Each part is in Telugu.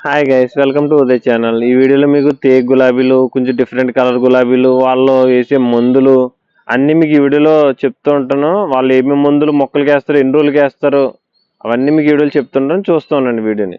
Hi guys welcome to Uday channel ఈ వీడియోలో మీకు తేగ్ గులాబీలు కొంచెం డిఫరెంట్ కలర్ గులాబీలు వాళ్ళు వేసే మందులు అన్నీ మీకు ఈ వీడియోలో చెప్తూ ఉంటాను వాళ్ళు ఏమేమి మందులు మొక్కలకి వేస్తారు ఎన్ని రోజులకి వేస్తారు అవన్నీ మీకు ఈ వీడియోలో చెప్తుంటాను చూస్తూ ఉండండి వీడియోని.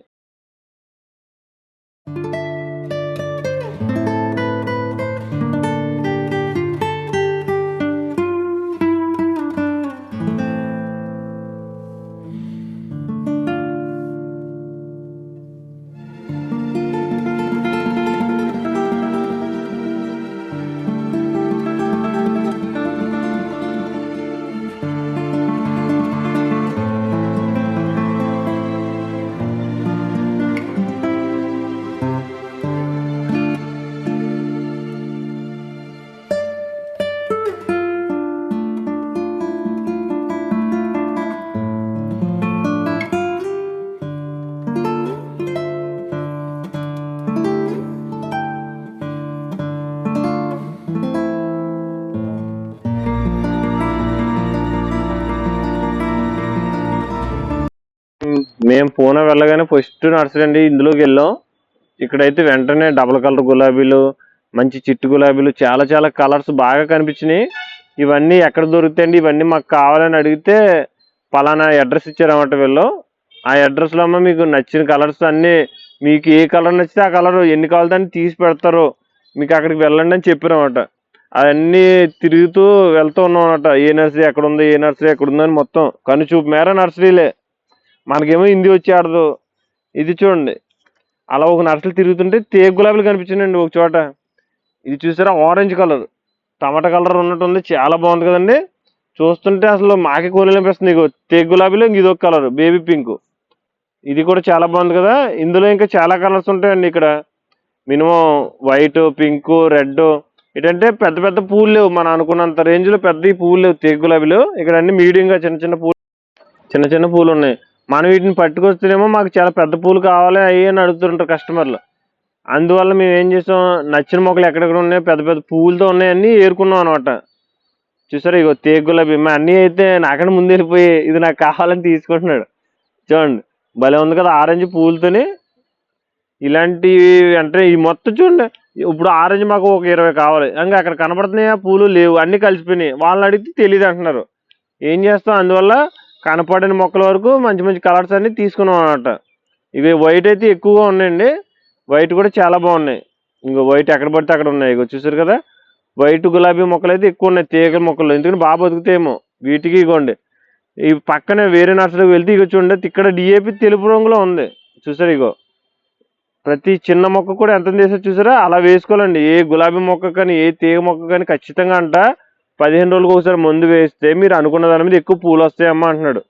మేము పూణే వెళ్ళగానే ఫస్ట్ నర్సరీ అండి ఇందులోకి వెళ్ళాం. ఇక్కడైతే వెంటనే డబల్ కలర్ గులాబీలు మంచి చిట్టు గులాబీలు చాలా చాలా కలర్స్ బాగా కనిపించినాయి. ఇవన్నీ ఎక్కడ దొరుకుతాయండి? ఇవన్నీ మాకు కావాలని అడిగితే పలానా అడ్రస్ ఇచ్చారన్నమాట వీళ్ళు. ఆ అడ్రస్లో అమ్మ మీకు నచ్చిన కలర్స్ అన్నీ మీకు ఏ కలర్ నచ్చితే ఆ కలర్ ఎన్ని కావాలితే అన్ని తీసి పెడతారు. మీకు అక్కడికి వెళ్ళండి అని చెప్పారన్నమాట. అవన్నీ తిరుగుతూ వెళ్తూ ఉన్నాం అనమాట ఏ నర్సరీ ఎక్కడ ఉంది? ఏ నర్సరీ ఎక్కడ ఉందని మొత్తం కనుచూపు. మేర నర్సరీలే. మనకేమో హిందీ వచ్చి ఆడదు. ఇది చూడండి. అలా ఒక నర్సలు తిరుగుతుంటే తేగు గులాబీలు కనిపించిందండి ఒక చోట. ఇది చూసారా? ఆరెంజ్ కలర్ టమాటా కలర్ ఉన్నట్టుంది. చాలా బాగుంది కదండి. చూస్తుంటే అసలు మాకే కోలి అనిపిస్తుంది. ఇగో తేగ గులాబీలో ఇది ఒక కలర్ బేబీ పింక్ ఇది కూడా చాలా బాగుంది కదా. ఇందులో ఇంకా చాలా కలర్స్ ఉంటాయండి ఇక్కడ. మినిమం వైట్ పింక్ రెడ్ ఏంటంటే పెద్ద పెద్ద పూలు లేవు. మనం అనుకున్నంత రేంజ్లో పెద్ద పూలు లేవు. తేగ గులాబీలు. ఇక్కడ అన్ని మీడియంగా చిన్న చిన్న పూలు చిన్న చిన్న పూలు ఉన్నాయి. మనం వీటిని పట్టుకొస్తేనేమో మాకు చాలా పెద్ద పూలు కావాలి అవి అని అడుగుతుంటారు కస్టమర్లు. అందువల్ల మేము ఏం చేసాం నచ్చిన మొక్కలు ఎక్కడెక్కడ ఉన్నాయి పెద్ద పెద్ద పూలతో ఉన్నాయన్నీ ఏరుకున్నాం అనమాట చూసారా ఇగో తేగ గులాబీ మా అన్నీ అయితే నాకంటే ముందు వెళ్ళిపోయి ఇది నాకు కావాలని తీసుకుంటున్నాడు. చూడండి భలే ఉంది కదా ఆరెంజ్ పువ్వులతోని ఇలాంటివి అంటే ఈ మొత్తం చూడండి ఇప్పుడు ఆరెంజ్ మాకు ఒక ఇరవై కావాలి. ఇంకా అక్కడ కనపడుతున్నాయా పూలు లేవు అన్నీ కలిసిపోయినాయి. వాళ్ళని అడిగితే తెలియదు అంటున్నారు. ఏం చేస్తాం అందువల్ల కనపడని మొక్కల వరకు మంచి మంచి కలర్స్ అన్ని తీసుకున్నాం అనమాట ఇవి వైట్ అయితే ఎక్కువగా ఉన్నాయండి. వైట్ కూడా చాలా బాగున్నాయి. ఇంకో వైట్ ఎక్కడ పడితే అక్కడ ఉన్నాయి. ఇగో చూసారు కదా? వైట్ గులాబీ మొక్కలు అయితే ఎక్కువ ఉన్నాయి. తీగ మొక్కలు. ఎందుకంటే బాగా బతుకుతాయేమో వీటికి ఇగోండి. ఈ పక్కనే వేరే నర్సరీకి వెళ్తే ఇక చూడండి. ఇక్కడ డిఏపి తెలుపు రంగులో ఉంది. చూసారు ఇగో? ప్రతి చిన్న మొక్క కూడా ఎంత చేసారు చూసారా? అలా వేసుకోవాలండి. ఏ గులాబీ మొక్క కానీ ఏ తీగ మొక్క కానీ ఖచ్చితంగా అంట పదిహేను రోజులకు ఒకసారి మందు వేస్తే మీరు అనుకున్న దాని మీద ఎక్కువ పూలు వస్తాయమ్మా అంటున్నాడు.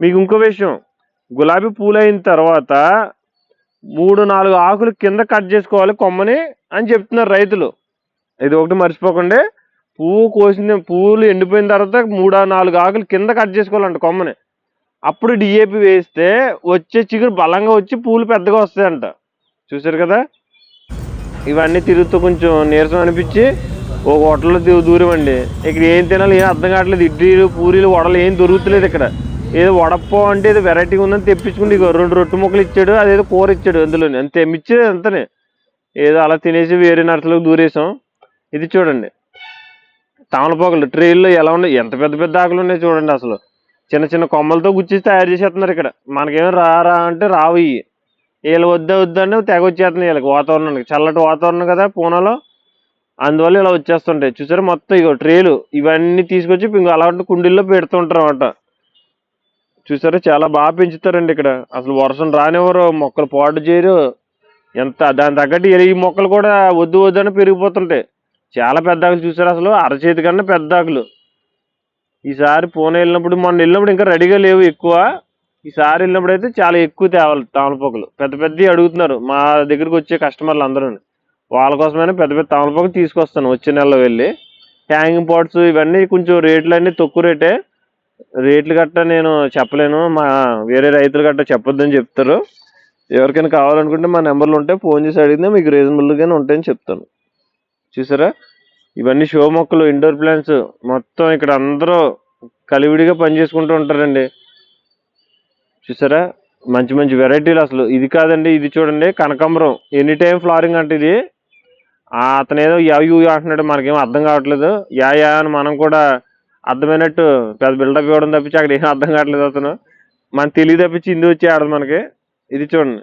మీకు ఇంకో విషయం గులాబీ పూలు అయిన తర్వాత మూడు నాలుగు ఆకులు కింద కట్ చేసుకోవాలి కొమ్మని అని చెప్తున్నారు రైతులు. ఇది ఒకటి మర్చిపోకండి. పువ్వు కోసిన పువ్వులు ఎండిపోయిన తర్వాత మూడు నాలుగు ఆకులు కింద కట్ చేసుకోవాలంట కొమ్మని. అప్పుడు డిఏపి వేస్తే వచ్చే చిగురు బలంగా వచ్చి పూలు పెద్దగా వస్తాయంట. చూసారు కదా? ఇవన్నీ తిరుగుతూ కొంచెం నీరసం అనిపించి ఒక హోటల్లో దూరం అండి. ఇక్కడ ఏం తినాలి ఏం అర్థం కావట్లేదు. ఇడ్లీలు పూరీలు వడలు ఏం దొరుకుతలేదు ఇక్కడ. ఏదో వడప్ప అంటే ఏదో వెరైటీగా ఉందని తెప్పించుకుంటే ఇగో రెండు రొట్టె ముక్కలు ఇచ్చాడు అదేదో కూర ఇచ్చాడు అందులోని. అంతే మిచ్చేది అంతనే. ఏదో అలా తినేసి వేరే నర్సలకు దూరేసాం. ఇది చూడండి. తమలపాకులు ట్రైల్లో ఎలా ఉన్నాయి? ఎంత పెద్ద పెద్ద ఆకులు ఉన్నాయి చూడండి అసలు. చిన్న చిన్న కొమ్మలతో గుచ్చేసి తయారు చేసేస్తున్నారు ఇక్కడ. మనకేమో రా రా అంటే రావు ఇవి వీళ్ళు వద్దా వద్దంటే తెగ వచ్చేస్తున్నాయి వీళ్ళకి వాతావరణానికి. చల్లటి వాతావరణం కదా పూనాలో. అందువల్ల ఇలా వచ్చేస్తుంటాయి. చూసారా? మొత్తం ఇగో ట్రేలు ఇవన్నీ తీసుకొచ్చి ఇంకో అలాంటి కుండీల్లో పెడుతుంటారు అనమాట చూసారా? చాలా బాగా పెంచుతారండి ఇక్కడ. అసలు వర్షం రానివ్వరు. మొక్కలు పాటు చేయరు. ఎంత దాని తగ్గట్టు ఈ మొక్కలు కూడా వద్దు వద్దని పెరిగిపోతుంటాయి. చాలా పెద్ద ఆకులు చూసారు అసలు? అరచేతి కన్నా పెద్ద ఆకులు. ఈసారి పూణే వెళ్ళినప్పుడు మొన్న వెళ్ళినప్పుడు ఇంకా రెడీగా లేవు ఎక్కువ. ఈసారి వెళ్ళినప్పుడు అయితే చాలా ఎక్కువ తేవాలి తామలపొక్కలు పెద్ద పెద్దవి అడుగుతున్నారు మా దగ్గరికి వచ్చే కస్టమర్లు అందరూ వాళ్ళ కోసమైనా పెద్ద పెద్ద తమలపాకు తీసుకొస్తాను వచ్చే నెలలో వెళ్ళి. హ్యాంగింగ్ పాట్స్ ఇవన్నీ కొంచెం రేట్లు అన్నీ తక్కువ రేటే. రేట్లు గట్టా నేను చెప్పలేను. మా వేరే రైతులు గట్టా చెప్పొద్దని చెప్తారు. ఎవరికైనా కావాలనుకుంటే మా నెంబర్లు ఉంటే ఫోన్ చేసి అడిగితే మీకు రీజనబుల్గానే ఉంటాయని చెప్తాను. చూసారా? ఇవన్నీ షో మొక్కలు ఇండోర్ ప్లాంట్స్ మొత్తం ఇక్కడ అందరూ కలివిడిగా పనిచేసుకుంటూ ఉంటారండి. చూసారా? మంచి మంచి వెరైటీలు అసలు. ఇది కాదండి ఇది చూడండి. కనకాంబరం. ఎనీ టైం ఫ్లవరింగ్ అంటే ఇది. అతను ఏదో యా యూ అంటున్నాడు మనకేం అర్థం కావట్లేదు. యా యా అని మనం కూడా అర్థమైనట్టు పెద్ద బిల్డప్ ఇవ్వడం తప్పించి అక్కడ ఏం అర్థం కావట్లేదు అతను. మన తెలివి తప్పించి ఇందు వచ్చి ఆడదు మనకి. ఇది చూడండి.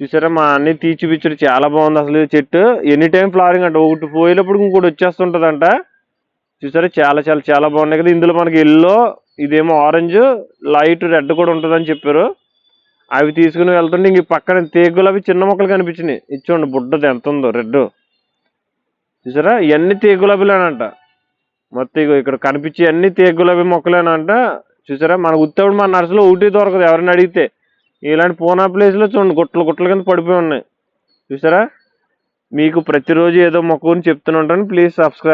చూసారా మా అన్ని తీసి చూపించాడు. చాలా బాగుంది అసలు చెట్టు. ఎనీ టైం ఫ్లవరింగ్ అంట. ఒకటి పోయేటప్పుడు ఇంకోటి వచ్చేస్తుంటుందంట. చూసారా చాలా చాలా చాలా బాగున్నాయి కదా. ఇందులో మనకి ఎల్లో ఇదేమో ఆరెంజ్ లైట్ రెడ్ కూడా ఉంటుందని చెప్పారు. అవి తీసుకుని వెళ్తుంటే ఇంక పక్కన తేగులు అవి చిన్న మొక్కలు కనిపించినాయి. ఇది చూడండి బుడ్డది ఎంత ఉందో రెడ్ చూసారా? ఇవన్నీ గులాబీలేనంట మొత్తం ఇగో ఇక్కడ కనిపించే అన్ని తేగులబి మొక్కలేనంట. చూసారా? మన ఉత్తప్పుడు మన నర్సులో ఊటీ దొరకదు. ఎవరిని అడిగితే ఇలాంటి పూనా ప్లేస్లో చూడండి. గుట్టలు గుట్టల కింద పడిపోయి ఉన్నాయి. చూసారా? మీకు ప్రతిరోజు ఏదో మొక్క గురించి చెప్తూనే ఉంటాను. Please subscribe